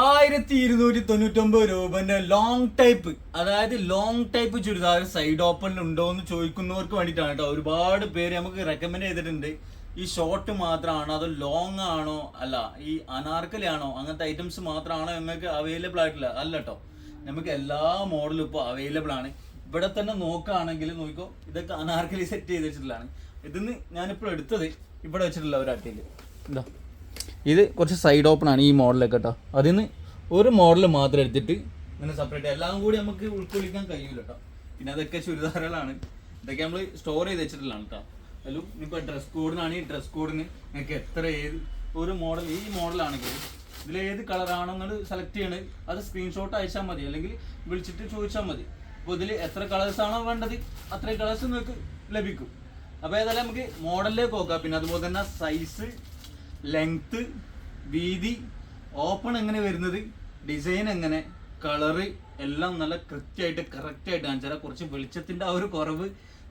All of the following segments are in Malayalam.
ആയിരത്തി ഇരുന്നൂറ്റി തൊണ്ണൂറ്റൊമ്പത് രൂപന്റെ ലോങ് ടൈപ്പ് അതായത് ലോങ് ടൈപ്പ് ചുരിദാർ സൈഡ് ഓപ്പണിൽ ഉണ്ടോ എന്ന് ചോദിക്കുന്നവർക്ക് വേണ്ടിയിട്ടാണ് കേട്ടോ. ഒരുപാട് പേര് നമുക്ക് റെക്കമെൻഡ് ചെയ്തിട്ടുണ്ട്. ഈ ഷോർട്ട് മാത്രമാണോ അതോ ലോങ് ആണോ? അല്ല ഈ അനാർക്കലി ആണോ അങ്ങനത്തെ ഐറ്റംസ് മാത്രമാണോ നിങ്ങൾക്ക് അവൈലബിൾ ആയിട്ടില്ല അല്ല കേട്ടോ നമുക്ക് എല്ലാ മോഡലും ഇപ്പോൾ അവൈലബിൾ ആണ്. ഇവിടെ തന്നെ നോക്കുകയാണെങ്കിൽ നോക്കിക്കോ ഇതൊക്കെ അനാർക്കലി സെറ്റ് ചെയ്ത് വെച്ചിട്ടുള്ളതാണ്. ഇതിന്ന് ഞാനിപ്പോൾ എടുത്തത് ഇവിടെ വെച്ചിട്ടുള്ള ഒരു അട്ടിയിൽ എന്താ ഇത് കുറച്ച് സൈഡ് ഓപ്പൺ ആണ് ഈ മോഡലൊക്കെ കേട്ടോ അതിൽ നിന്ന് ഒരു മോഡൽ മാത്രം എടുത്തിട്ട് ഇങ്ങനെ സെപ്പറേറ്റ് എല്ലാം കൂടി നമുക്ക് ഉൾക്കൊള്ളിക്കാൻ കഴിയൂല കേട്ടോ പിന്നെ അതൊക്കെ ചുരിദാറുകളാണ്. ഇതൊക്കെ നമ്മൾ സ്റ്റോർ ചെയ്ത് വെച്ചിട്ടുള്ളതാണ് കേട്ടോ അതിലും ഇപ്പോൾ ഡ്രസ് കോഡിനാണ് ഈ ഡ്രസ് കോഡിന് നിങ്ങൾക്ക് എത്ര ഏത് ഒരു മോഡൽ ഈ മോഡലാണെങ്കിൽ ഇതിൽ ഏത് കളറാണോ നിങ്ങൾ സെലക്ട് ചെയ്യണത് അത് സ്ക്രീൻഷോട്ട് അയച്ചാൽ മതി. അല്ലെങ്കിൽ വിളിച്ചിട്ട് ചോദിച്ചാൽ മതി. അപ്പോൾ ഇതിൽ എത്ര കളേഴ്സ് ആണോ വേണ്ടത് അത്രയും കളേഴ്സ് നിങ്ങൾക്ക് ലഭിക്കും. അപ്പോൾ ഏതായാലും നമുക്ക് മോഡലിലേക്ക് നോക്കാം. പിന്നെ അതുപോലെ തന്നെ സൈസ് ലെങ്ത് വീതി ഓപ്പൺ എങ്ങനെ വരുന്നത് ഡിസൈൻ എങ്ങനെ കളറ് എല്ലാം നല്ല കൃത്യമായിട്ട് കറക്റ്റായിട്ട് കാണിച്ചാൽ കുറച്ച് വെളിച്ചത്തിന്റെ ആ ഒരു കുറവ്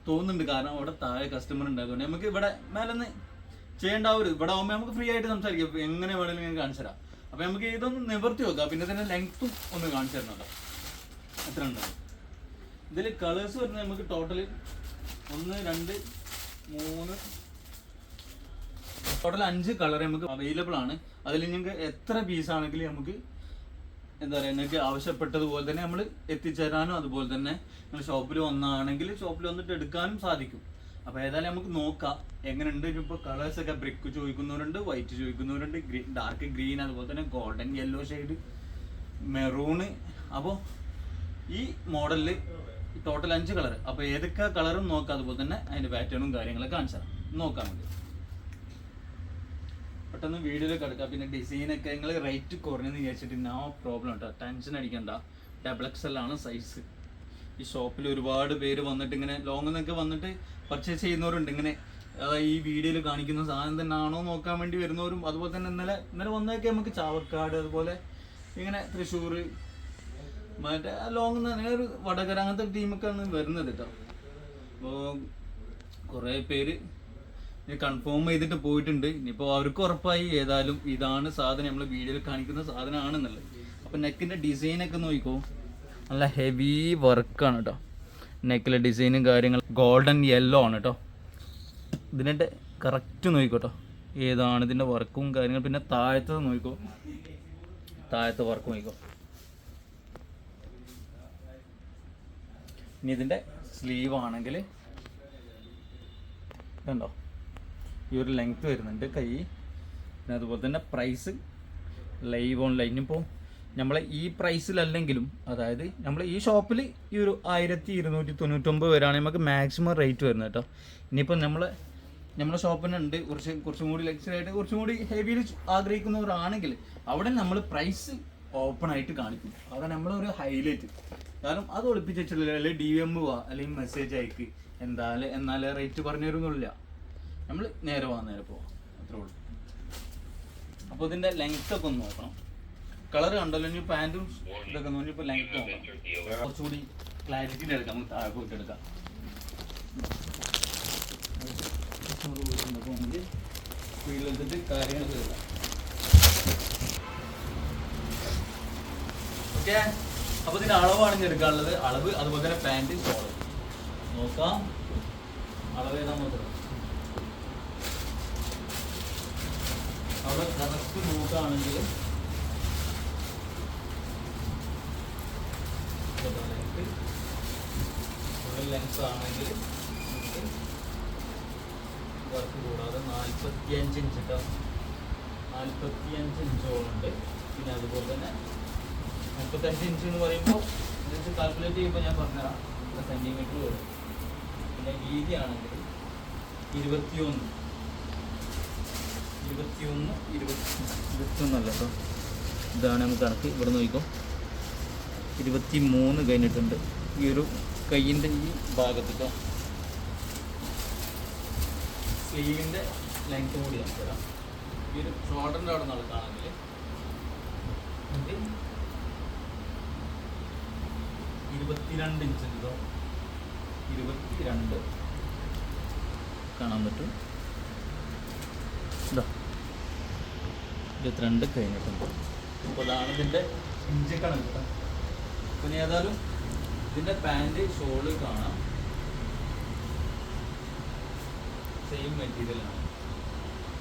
തോന്നുന്നുണ്ട്. കാരണം അവിടെ താഴെ കസ്റ്റമർ ഉണ്ടായതുകൊണ്ട് നമുക്ക് ഇവിടെ മേലെന്ന് ചെയ്യേണ്ട ഒരു ഇവിടെ ആകുമ്പോൾ നമുക്ക് ഫ്രീ ആയിട്ട് സംസാരിക്കാം. എങ്ങനെ വേണമെങ്കിലും ഞാൻ കാണിച്ചു തരാം. അപ്പൊ നമുക്ക് ഇതൊന്ന് നിവർത്തി നോക്കാം. പിന്നെ തന്നെ ലെങ്ത്തും ഒന്ന് കാണിച്ചു തരണം എത്ര ഉണ്ടാവും ഇതിൽ കളേഴ്സ് വരുന്നത് നമുക്ക് ടോട്ടൽ ഒന്ന് രണ്ട് മൂന്ന് ടോട്ടൽ അഞ്ച് കളർ നമുക്ക് അവൈലബിൾ ആണ്. അതിൽ നിങ്ങൾക്ക് എത്ര പീസ് ആണെങ്കിലും നമുക്ക് എന്താ പറയുക നിങ്ങൾക്ക് ആവശ്യപ്പെട്ടതുപോലെ തന്നെ നമ്മൾ എത്തിച്ചേരാനും അതുപോലെ തന്നെ നിങ്ങൾ ഷോപ്പിൽ വന്നാണെങ്കിൽ ഷോപ്പിൽ വന്നിട്ട് എടുക്കാനും സാധിക്കും. അപ്പോൾ ഏതായാലും നമുക്ക് നോക്കാം. എങ്ങനെയുണ്ട്? ഇപ്പോൾ കളേഴ്സ് ഒക്കെ ബ്രിക്ക് ചോദിക്കുന്നവരുണ്ട് വൈറ്റ് ചോദിക്കുന്നവരുണ്ട് ഗ്രീൻ ഡാർക്ക് ഗ്രീൻ അതുപോലെ തന്നെ ഗോൾഡൻ യെല്ലോ ഷെയ്ഡ് മെറൂണ് അപ്പോൾ ഈ മോഡലിൽ ടോട്ടൽ അഞ്ച് കളർ അപ്പോൾ ഏതൊക്കെ കളറും നോക്കാം. അതുപോലെ തന്നെ അതിന്റെ പാറ്റേണും കാര്യങ്ങളൊക്കെ കാണിച്ചു തരാം. നോക്കാം നമുക്ക്. പെട്ടെന്ന് വീഡിയോയിലൊക്കെ എടുക്കാം പിന്നെ ഡിസൈനൊക്കെ നിങ്ങൾ റേറ്റ് കുറഞ്ഞെന്ന് വിചാരിച്ചിട്ട് നോ പ്രോബ്ലം കേട്ടോ ടെൻഷൻ അടിക്കണ്ട. ഡബിൾ എക്സ് ആണ് സൈസ് ഈ ഷോപ്പിൽ ഒരുപാട് പേര് വന്നിട്ട് ഇങ്ങനെ ലോങ് നിന്നൊക്കെ വന്നിട്ട് പർച്ചേസ് ചെയ്യുന്നവരുണ്ട്. ഇങ്ങനെ ഈ വീഡിയോയിൽ കാണിക്കുന്ന സാധനം തന്നെ ആണോ നോക്കാൻ വേണ്ടി വരുന്നവരും. അതുപോലെ തന്നെ ഇന്നലെ ഇന്നലെ വന്നതൊക്കെ നമുക്ക് ചാവക്കാട് അതുപോലെ ഇങ്ങനെ തൃശ്ശൂർ മറ്റേ ലോങ് ഒരു വടകര അങ്ങനത്തെ ടീമൊക്കെയാണ് വരുന്നത് കേട്ടോ. അപ്പോൾ കുറേ പേര് കൺഫേം ചെയ്തിട്ട് പോയിട്ടുണ്ട്. ഇനിയിപ്പോൾ അവർക്ക് ഉറപ്പായി ഏതായാലും ഇതാണ് സാധനം നമ്മൾ വീഡിയോയിൽ കാണിക്കുന്ന സാധനമാണെന്നുള്ളത്. അപ്പോൾ നെക്കിന്റെ ഡിസൈനൊക്കെ നോക്കിക്കോ. നല്ല ഹെവി വർക്കാണ് കേട്ടോ നെക്കിലെ ഡിസൈനും കാര്യങ്ങളും ഗോൾഡൻ യെല്ലോ ആണ് കേട്ടോ ഇതിന്റെ കറക്റ്റ് നോക്കിക്കോട്ടോ ഏതാണ് ഇതിന്റെ വർക്കും കാര്യങ്ങളും. പിന്നെ താഴത്തത് നോക്കിക്കോ. താഴത്തെ വർക്ക് നോക്കിക്കോ. ഇനി ഇതിന്റെ സ്ലീവ് ആണെങ്കിൽ കണ്ടോ? ഈ ഒരു ലെങ്ത് വരുന്നുണ്ട് കൈ. പിന്നെ അതുപോലെ തന്നെ പ്രൈസ് ലൈവ് ഓൺലൈൻ ഇപ്പോൾ നമ്മൾ ഈ പ്രൈസിലല്ലെങ്കിലും അതായത് നമ്മൾ ഈ ഷോപ്പിൽ ഈ ഒരു ആയിരത്തി ഇരുന്നൂറ്റി തൊണ്ണൂറ്റൊമ്പത് വരെയാണ് നമുക്ക് മാക്സിമം റേറ്റ് വരുന്നത് കേട്ടോ. ഇനിയിപ്പോൾ നമ്മൾ നമ്മുടെ ഷോപ്പിനുണ്ട് കുറച്ച് കുറച്ചും കൂടി ലക്ഷറായിട്ട് കുറച്ചും കൂടി ഹെവിയിൽ ആഗ്രഹിക്കുന്നവരാണെങ്കിൽ അവിടെ നമ്മൾ പ്രൈസ് ഓപ്പൺ ആയിട്ട് കാണിക്കും. അതാണ് നമ്മളൊരു ഹൈലൈറ്റ് കാരണം അത് ഒളിപ്പിച്ച് വെച്ചിട്ടില്ല. അല്ലെങ്കിൽ ഡി എം വാ അല്ലെങ്കിൽ മെസ്സേജ് അയക്ക്. എന്തായാലും എന്നാലേ റേറ്റ് പറഞ്ഞു തരുന്നില്ല നമ്മൾ നേരെ പോകാൻ നേരെ പോവാം. അത്രേ ഉള്ളൂ. അപ്പോൾ ഇതിന്റെ ലെങ്ത് ഒക്കെ ഒന്ന് നോക്കണം. കളർ കണ്ടല്ലോ ഇനി പാന്റും ഇതൊക്കെ നോക്കി ലെങ്ത് നോക്കണം. കുറച്ചുകൂടി ക്ലാരിറ്റിയിൽ എടുക്കാം നമുക്ക് താഴെ പോയിട്ട് എടുക്കാം. അപ്പൊ ഇതിന്റെ അപ്പോൾ അളവാണ് ഞാൻ എടുക്കാനുള്ളത്. അളവ് അതുപോലെ തന്നെ പാന്റ് നോക്കാം. അളവ് ഏതാ നോക്കാം അവിടെ നോക്കുകയാണെങ്കിൽ ലെൻസ് ആണെങ്കിൽ വർക്ക് കൂടാതെ നാൽപ്പത്തി അഞ്ച് ഇഞ്ച് നാൽപ്പത്തി അഞ്ച് ഇഞ്ചോളുണ്ട് പിന്നെ അതുപോലെ തന്നെ ഇഞ്ച് എന്ന് പറയുമ്പോൾ കാൽക്കുലേറ്റ് ചെയ്യുമ്പോൾ ഞാൻ പറഞ്ഞുതരാം. സെന്റിമീറ്റർ വരും. പിന്നെ വീതിയാണെങ്കിൽ ഇരുപത്തിയൊന്ന്. ഇരുപത്തിയൊന്ന് ഇരുപത്തി ഇരുപത്തിയൊന്നല്ല കേട്ടോ ഇതാണ് നമുക്ക് കണക്ക്. ഇവിടെ നോക്കിക്കോ. ഇരുപത്തി മൂന്ന് കഴിഞ്ഞിട്ടുണ്ട്. ഈ ഒരു കയ്യിന്റെ ഈ ഭാഗത്ത് കേട്ടോ സ്ലീവിന്റെ ലെങ്ത് കൂടി നമുക്ക് തരാം. ഈ ഒരു ഷോൾഡറിന്റെ അവിടെ നടക്കുകയാണെങ്കിൽ ഇരുപത്തിരണ്ട് ഇഞ്ച് ഉണ്ടോ ഇരുപത്തിരണ്ട്. കാണാൻ പറ്റും. ഇതാ. ഇരുപത്തിരണ്ട് കഴിഞ്ഞിട്ടുണ്ട്. അപ്പോൾ അതാണ് ഇതിന്റെ ഇഞ്ചക്കണക്ക് കേട്ടോ പിന്നെ ഏതായാലും ഇതിന്റെ പാന്റ് ഷോൾ കാണാം. സെയിം മെറ്റീരിയലാണ്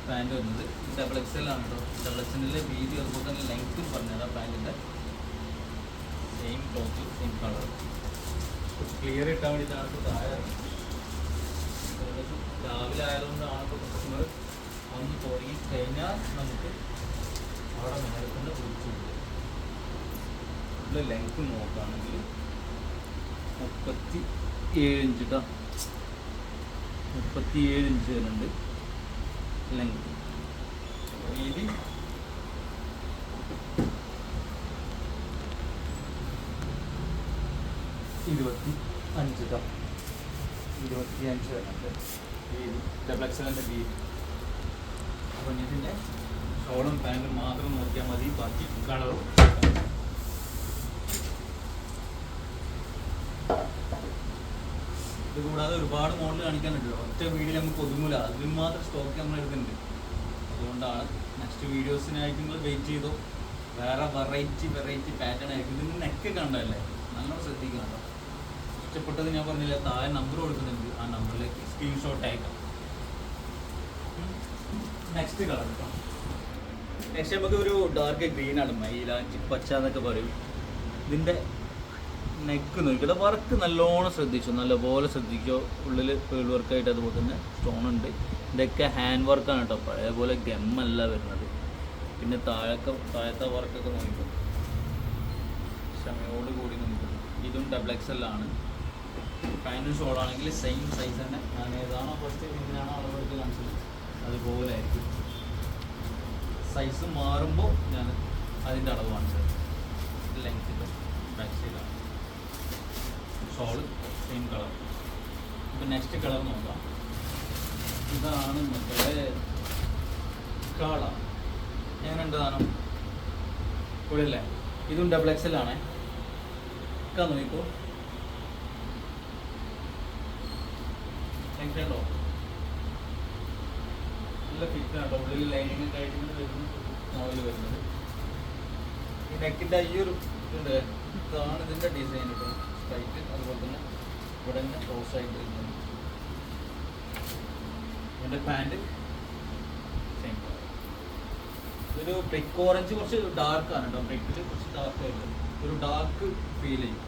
പാന്റ് വരുന്നത്. ഡബിൾ എക്സ് ആണ് കേട്ടോ ഡബിൾ എക്സിന്റെ വീതി അതുപോലെ തന്നെ ലെങ്ത്തും പറഞ്ഞുതരാം പാന്റിന്റെ same cloth same colour clear ഇട്ടാൻ വേണ്ടിയിട്ടാണ് ഇപ്പോൾ താഴെ. രാവിലെ ആയതുകൊണ്ടാണ് ഇപ്പോൾ കസ്റ്റമർ വന്ന് തുടങ്ങി കഴിഞ്ഞാൽ നമുക്ക് അവിടെ മേലെ തന്നെ കുറിച്ചു ലെങ്ത് നോക്കുകയാണെങ്കിൽ മുപ്പത്തി ഏഴ് ഇഞ്ച് കേട്ടോ മുപ്പത്തി ഏഴ് ഇഞ്ച് വരുന്നുണ്ട് ലെങ്ത് വീതി ഇരുപത്തി അഞ്ച് കേട്ടോ ഇരുപത്തി അഞ്ച് വരുന്നുണ്ട് വീതി ഡബിൾ എക്സലന്റെ വീതി അപ്പം ഇതിന്റെ ഷോളും പാന്റും മാത്രം നോക്കിയാൽ മതി. ബാക്കി കളറും. ഇത് കൂടാതെ ഒരുപാട് മോഡൽ കാണിക്കാനുണ്ട് ഒറ്റ വീഡിയോ നമുക്ക് ഒതുങ്ങൂല. അതിന് മാത്രം സ്റ്റോക്ക് നമ്മൾ എടുക്കുന്നുണ്ട് അതുകൊണ്ടാണ് നെക്സ്റ്റ് വീഡിയോസിനായിട്ട് നിങ്ങൾ വെയിറ്റ് ചെയ്തോ. വേറെ വെറൈറ്റി വെറൈറ്റി പാറ്റേൺ ആയിരിക്കും. ഇതിന് നെക്ക് കണ്ടല്ലേ നല്ലോണം ശ്രദ്ധിക്കണം ഇഷ്ടപ്പെട്ടത് ഞാൻ പറഞ്ഞില്ല താഴെ നമ്പർ കൊടുക്കുന്നുണ്ട്. ആ നമ്പറിലേക്ക് സ്ക്രീൻഷോട്ട് അയക്കാം. നെക്സ്റ്റ് കളർ കേട്ടോ നെക്സ്റ്റ് നമുക്ക് ഒരു ഡാർക്ക് ഗ്രീൻ ആണ് മൈലാഞ്ചി പച്ച എന്നൊക്കെ പറയും. ഇതിന്റെ നെക്ക് നോക്കിയിട്ട് വർക്ക് നല്ലോണം ശ്രദ്ധിച്ചു നല്ലപോലെ ശ്രദ്ധിക്കോ. ഉള്ളിൽ പേൾ വർക്കായിട്ട് അതുപോലെ തന്നെ സ്റ്റോൺ ഉണ്ട്. ഇതൊക്കെ ഹാൻഡ് വർക്കാണ് കേട്ടോ. പഴയ പോലെ ഗമ്മല്ല വരുന്നത്. പിന്നെ താഴൊക്കെ താഴത്തെ വർക്കൊക്കെ നോക്കും ക്ഷമയോട് കൂടി നോക്കും ഇതും ഡബിൾ എക്സ് എൽ ആണ്. ഫൈനൽ ഷോളാണെങ്കിൽ സെയിം സൈസ് തന്നെ. ഞാൻ ഏതാണോ ഫസ്റ്റ് ഇങ്ങനെയാണോ അളവെടുത്ത് കാണിച്ചത് അതുപോലെ ആയിരിക്കും. സൈസ് മാറുമ്പോൾ ഞാൻ അതിന്റെ അളവ് കാണിച്ചത് ലെങ്ത്തിന്റെ ബാക്ക് സൈഡാണ് ഷോൾ സെയിം കളർ ഇപ്പം നെക്സ്റ്റ് കളർ നോക്കാം. ഇതാണ് മക്കളുടെ കാള. എങ്ങനെയുണ്ട് സാധനം? ഉള്ളില്ലേ ഇതും ഡബിൾ എക്സ് എൽ ആണേ. ഒക്കെ നോക്കിക്കോ. നല്ല ഫിറ്റാണ് ഉള്ളിൽ ലൈനിങ് ഒക്കെ ആയിട്ട് വരുന്ന മോഡൽ വരുന്നത്. ഈ നെക്കിന്റെ ഈ ഒരു ഇതുണ്ട്. ഇതാണ് ഇതിന്റെ ഡിസൈൻ കേട്ടോ സ്ട്രൈറ്റ് അതുപോലെ തന്നെ ഇവിടെ തന്നെ ക്ലോസ് ആയിട്ട് വരുന്നത്. എന്റെ പാന്റ് സെയിം ഇതൊരു ബ്രിക്ക് ഓറഞ്ച് കുറച്ച് ഡാർക്ക് ആണ് കേട്ടോ ബ്രിക്കിൽ കുറച്ച് ഡാർക്ക് ആയിട്ട്. ഒരു ഡാർക്ക് ഫീൽ ചെയ്യും.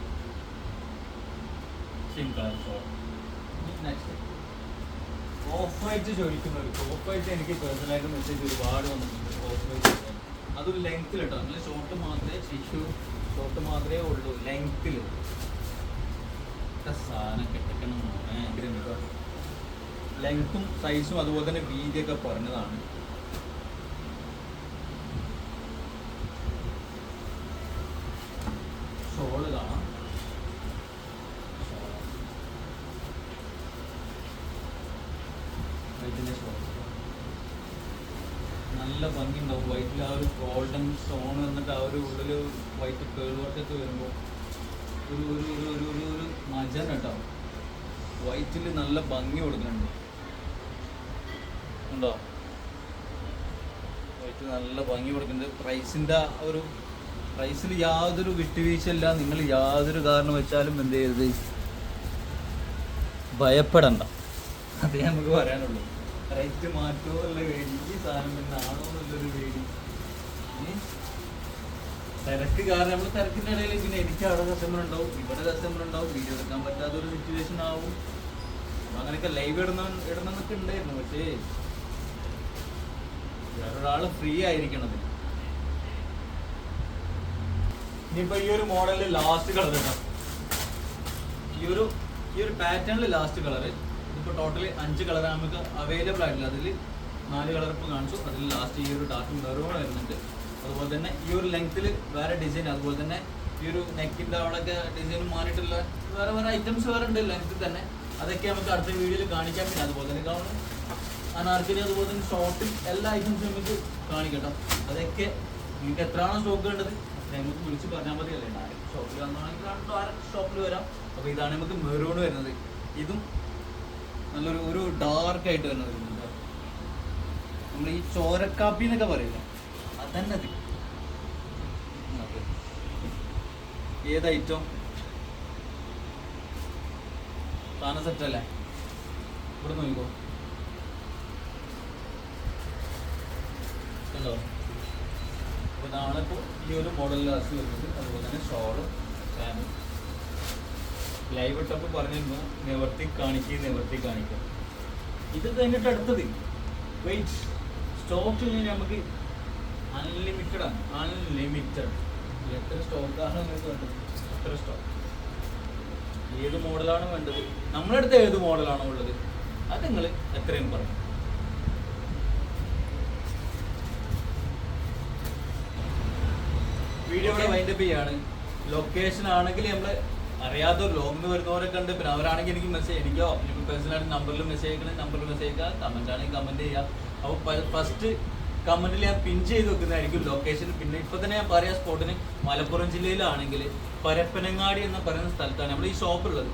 Same colour so next off ചോദിക്കുന്ന ചോദിക്കുന്നവർക്ക് ഓഫായിട്ട് എനിക്ക് പേഴ്സണലായിട്ട് മെസ്സേജ് ഒരുപാട് വന്നിട്ടുണ്ട്. ഓഫ് വൈറ്റ് അതൊരു ലെങ്ത്തിൽ കേട്ടോ നല്ല ഷോർട്ട് മാത്രമേ ശിശു ഷോർട്ട് മാത്രമേ ഉള്ളൂ. ലെങ്ത്തിൽ സാധനം കെട്ടിക്കണം ലെങ്ത്തും സൈസും അതുപോലെ തന്നെ വീതിയൊക്കെ പറഞ്ഞതാണ് ഷോൾ കാണാം ഷോൾ വൈറ്റിന്റെ ഷോൾ നല്ല ഭംഗി ഉണ്ടാവും വൈറ്റിൽ ആ ഒരു ഗോൾഡൻ സ്റ്റോൺ എന്നിട്ട് ആ ഒരു ഉള്ളിൽ വൈറ്റ് പേൾ വർക്കൊക്കെ വരുമ്പോൾ ഒരു ഒരു ഒരു ഒരു ഒരു ഒരു മജൻ കേട്ടോ വൈറ്റിൽ നല്ല ഭംഗി കൊടുക്കുന്നുണ്ട്. ഉണ്ടോ? വൈറ്റ് നല്ല ഭംഗി കൊടുക്കുന്നുണ്ട്. പ്രൈസിന്റെ ഒരു പ്രൈസിൽ യാതൊരു വിട്ടുവീഴ്ചയില്ല. നിങ്ങൾ യാതൊരു കാരണം വെച്ചാലും എന്ത് ചെയ്യരുത്. ഭയപ്പെടണ്ട. അതേ നമുക്ക് പറയാനുള്ളൂ. റേറ്റ് മാറ്റുമോ അല്ല? എനിക്ക് സാധനം പിന്നെ എന്നുള്ളൊരു പേടി. തിരക്ക് കാരണം നമ്മൾ തിരക്കിന്റെ ഇടയിൽ പിന്നെ എനിക്ക് അവിടെ കസ്റ്റമർ ഉണ്ടാവും ഇവിടെ കസ്റ്റമർ ഉണ്ടാവും വീഡിയോ എടുക്കാൻ പറ്റാത്ത ഒരു സിറ്റുവേഷൻ ആവും അങ്ങനെയൊക്കെ ലൈവ് ഇടണം ഇടണമെന്നൊക്കെ ഉണ്ടായിരുന്നു പക്ഷേ വേറൊരാൾ ഫ്രീ ആയിരിക്കണം ഇനിയിപ്പോ ഈ ഒരു മോഡലിൽ ലാസ്റ്റ് കളർ കേട്ടോ ഈ ഒരു ഈ ഒരു പാറ്റേണിൽ ലാസ്റ്റ് കളർ ഇപ്പൊ ടോട്ടലി അഞ്ച് കളർ നമുക്ക് അവൈലബിൾ ആയിട്ടില്ല അതിൽ നാല് കളർ ഇപ്പോൾ കാണിച്ചു. അതിൽ ലാസ്റ്റ് ഈ ഒരു ഡാർക്ക് മെറൂൺ വരുന്നുണ്ട്. അതുപോലെ തന്നെ ഈ ഒരു ലെങ്ത്തിൽ വേറെ ഡിസൈൻ അതുപോലെ തന്നെ ഈ ഒരു നെക്കിന്റെ അവിടെയൊക്കെ ഡിസൈൻ മാറിയിട്ടുള്ള വേറെ വേറെ ഐറ്റംസ് വേറെ ഉണ്ട് ലെങ്ത്തിൽ തന്നെ. അതൊക്കെ നമുക്ക് അടുത്ത വീഡിയോയിൽ കാണിക്കാൻ പിന്നെ അതുപോലെ തന്നെ കാണും അനാർക്കലി അതുപോലെ തന്നെ ഷോർട്ടിൽ എല്ലാ ഐറ്റംസും നമുക്ക് കാണിക്കട്ടോ അതൊക്കെ നിങ്ങൾക്ക് എത്രയാണോ സ്റ്റോക്ക് വേണ്ടത് നമുക്ക് വിളിച്ച് പറഞ്ഞാൽ മതിയല്ലേ ഷോപ്പിൽ വന്നാണെങ്കിൽ ആറ് ഷോപ്പിൽ വരാം. അപ്പോൾ ഇതാണ് നമുക്ക് മെറൂൺ വരുന്നത്. ഇതും നല്ലൊരു ഒരു ഡാർക്ക് ആയിട്ട് വരുന്നത്. നമ്മൾ ഈ ചോരക്കാപ്പി എന്നൊക്കെ പറയില്ല? അതന്നെ അത്. ഏത് ഐറ്റം? സാധനം സെറ്റ് അല്ലേ? ഇവിടെ നോക്കിക്കോ. കണ്ടോ? അപ്പോൾ ഇതാണ് ഇപ്പോൾ ഈ ഒരു മോഡൽ ലാസ്റ്റ് വരുന്നത്. അതുപോലെ തന്നെ ഷോളും ഫാനും ലൈവ് ഇട്ടപ്പോൾ പറഞ്ഞിരുന്നു നിവർത്തി കാണിക്കുക നിവർത്തി കാണിക്കുക ഇത് കഴിഞ്ഞിട്ട് അടുത്തത്. വെയിറ്റ് സ്റ്റോക്ക് നമുക്ക് അൺലിമിറ്റഡ് ആണ്. അൺലിമിറ്റഡ് എത്ര സ്റ്റോക്കാണ് നിങ്ങൾക്ക് വേണ്ടത്? എത്ര സ്റ്റോക്ക് ഏത് മോഡലാണ് വേണ്ടത്? നമ്മുടെ അടുത്ത് ഏത് മോഡലാണോ ഉള്ളത്? അത് നിങ്ങൾ എത്രയും പറയും. വീഡിയോ ഇവിടെ വൈൻഡപ്പ് ചെയ്യാണ്. ലൊക്കേഷൻ ആണെങ്കിൽ നമ്മൾ അറിയാത്ത ലോങ്ങിൽ വരുന്നവരൊക്കെ ഉണ്ട് പിന്നെ അവരാണെങ്കിൽ എനിക്ക് മെസ്സേജ് എനിക്കോ എനിക്ക് പേഴ്സണലായിട്ട് നമ്പറിൽ മെസ്സേജ് അയക്കണേ നമ്പറിൽ മെസ്സേജ് അയക്കുക കമന്റ് ആണെങ്കിൽ കമന്റ് ചെയ്യുക അപ്പോൾ ഫസ്റ്റ് കമന്റിൽ ഞാൻ പിൻ ചെയ്ത് വെക്കുന്നതായിരിക്കും ലൊക്കേഷൻ പിന്നെ ഇപ്പൊ തന്നെ ഞാൻ പറയാ സ്പോട്ടിന് മലപ്പുറം ജില്ലയിലാണെങ്കിൽ പരപ്പനങ്ങാടി എന്ന് പറയുന്ന സ്ഥലത്താണ് നമ്മൾ ഈ ഷോപ്പ് ഉള്ളത്.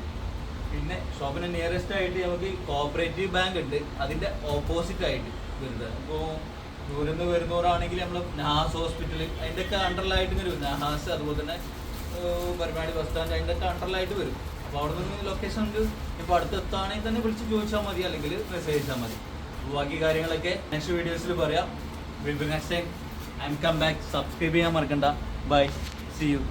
പിന്നെ ഷോപ്പിന് നിയറസ്റ്റ് ആയിട്ട് നമുക്ക് കോപ്പറേറ്റീവ് ബാങ്ക് ഉണ്ട്. അതിന്റെ ഓപ്പോസിറ്റ് ആയിട്ട് വരുന്നത്. അപ്പോൾ ദൂരം നിന്ന് വരുന്നവരാണെങ്കിൽ നമ്മൾ നഹാസ് ഹോസ്പിറ്റൽ അതിന്റെ ഒക്കെ അണ്ടറിലായിട്ട് ഇങ്ങനെ വരും. നഹാസ് അതുപോലെ തന്നെ പരമാവധി ബസ് സ്റ്റാൻഡ് അതിന്റെ ഒക്കെ അണ്ടറിലായിട്ട് വരും. അപ്പോൾ അവിടെ നിന്ന് ലൊക്കേഷൻ ഉണ്ട്. ഇപ്പോൾ അടുത്തെത്താണെങ്കിൽ തന്നെ വിളിച്ച് ചോദിച്ചാൽ മതി അല്ലെങ്കിൽ മെസ്സേജ് അയച്ചാൽ മതി. ബാക്കി കാര്യങ്ങളൊക്കെ നെക്സ്റ്റ് വീഡിയോസിൽ പറയാം. Next time I come back subscribe ചെയ്യാൻ മറക്കണ്ട. By C U